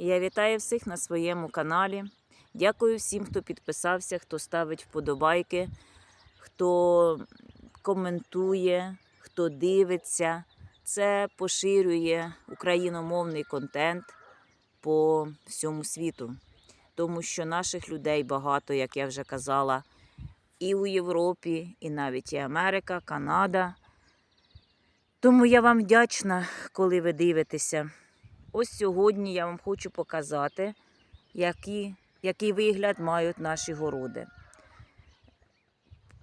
Я вітаю всіх на своєму каналі. Дякую всім, хто підписався, хто ставить вподобайки, хто коментує, хто дивиться. Це поширює україномовний контент по всьому світу. Тому що наших людей багато, як я вже казала, і у Європі, і навіть і Америка, Канада. Тому я вам вдячна, коли ви дивитеся. Ось сьогодні я вам хочу показати, які, який вигляд мають наші городи.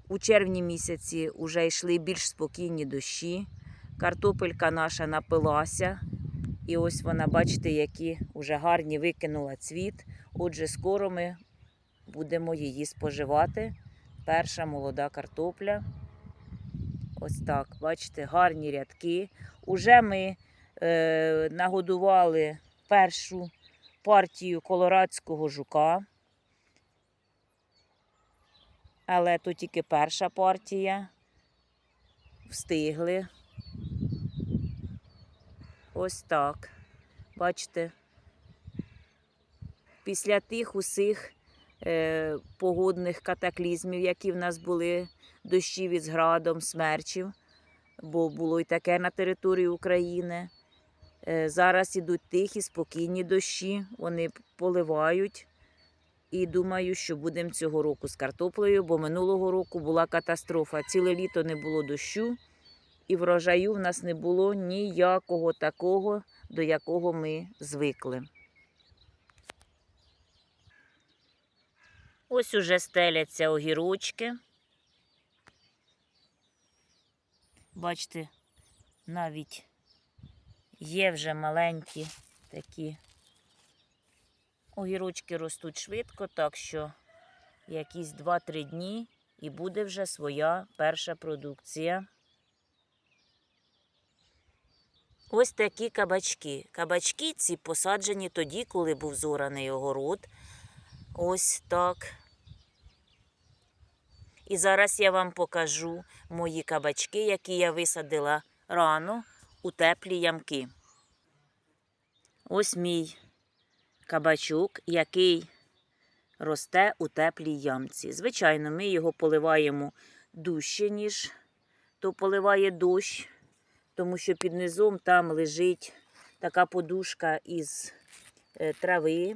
У червні місяці вже йшли більш спокійні дощі. Картопелька наша напилася. І ось вона, бачите, які вже гарні викинула цвіт. Отже, скоро ми будемо її споживати. Перша молода картопля. Ось так, бачите, гарні рядки. Уже ми нагодували першу партію колорадського жука. Але то тільки перша партія. Встигли. Ось так. Бачите, після тих усіх е, погодних катаклізмів, які в нас були, дощів із градом, смерчів, бо було і таке на території України. Е, зараз ідуть тихі, спокійні дощі, вони поливають. І думаю, що будемо цього року з картоплею, бо минулого року була катастрофа. Ціле літо не було дощу, і врожаю в нас не було ніякого такого, до якого ми звикли. Ось уже стеляться огірочки. Бачите, навіть є вже маленькі такі огірочки ростуть швидко, так що якісь 2-3 дні і буде вже своя перша продукція. Ось такі кабачки. Кабачки ці посаджені тоді, коли був зораний огород. Ось так. І зараз я вам покажу мої кабачки, які я висадила рано у теплі ямки. Ось мій кабачок, який росте у теплій ямці. Звичайно, ми його поливаємо дужче, ніж то поливає дощ, тому що під низом там лежить така подушка із е, трави.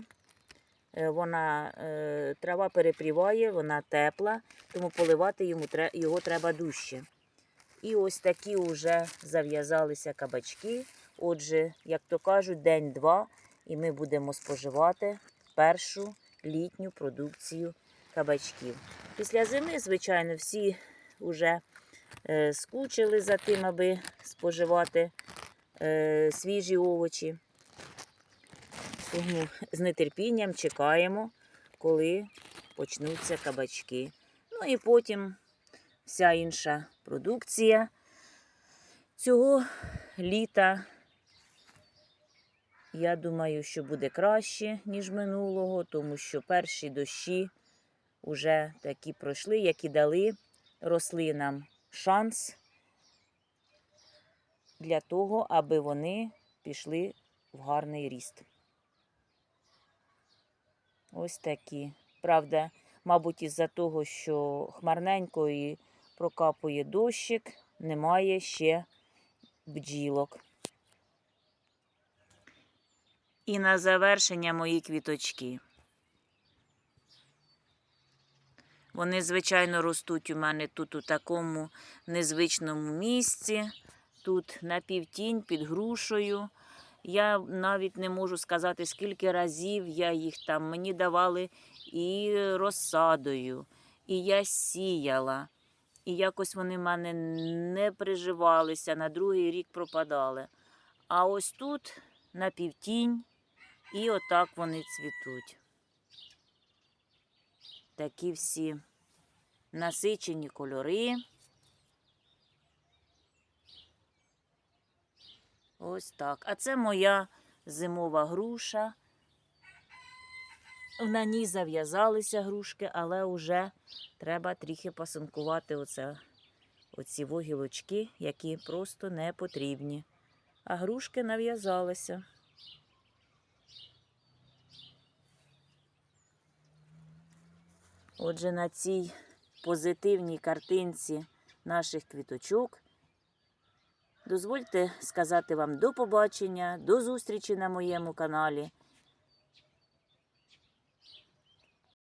Е, Вона е, трава перепріває, вона тепла, тому поливати йому його треба дужче. І ось такі вже зав'язалися кабачки. Отже, як то кажуть, день-два, і ми будемо споживати першу літню продукцію кабачків. Після зими, звичайно, всі вже е, скучили за тим, аби споживати е, свіжі овочі. Тому з нетерпінням чекаємо, коли почнуться кабачки. Ну і потім вся інша продукція цього літа. Я думаю, що буде краще, ніж минулого, тому що перші дощі вже такі пройшли, які дали рослинам шанс для того, аби вони пішли в гарний ріст. Ось такі. Правда, мабуть, із-за того, що хмарненько і прокапує дощик, немає ще бджілок. І на завершення мої квіточки. Вони, звичайно, ростуть у мене тут у такому незвичному місці, тут на півтінь під грушею. Я навіть не можу сказати, скільки разів я їх там мені давали і розсадою, і я сіяла. І якось вони в мене не приживалися, на другий рік пропадали. А ось тут на півтінь, і отак вони цвітуть. Такі всі насичені кольори. Ось так. А це моя зимова груша. На ній зав'язалися грушки, але вже треба трохи пасинкувати оце, оці вугілочки, які просто не потрібні. А грушки нав'язалися. Отже, на цій позитивній картинці наших квіточок. Дозвольте сказати вам до побачення, до зустрічі на моєму каналі.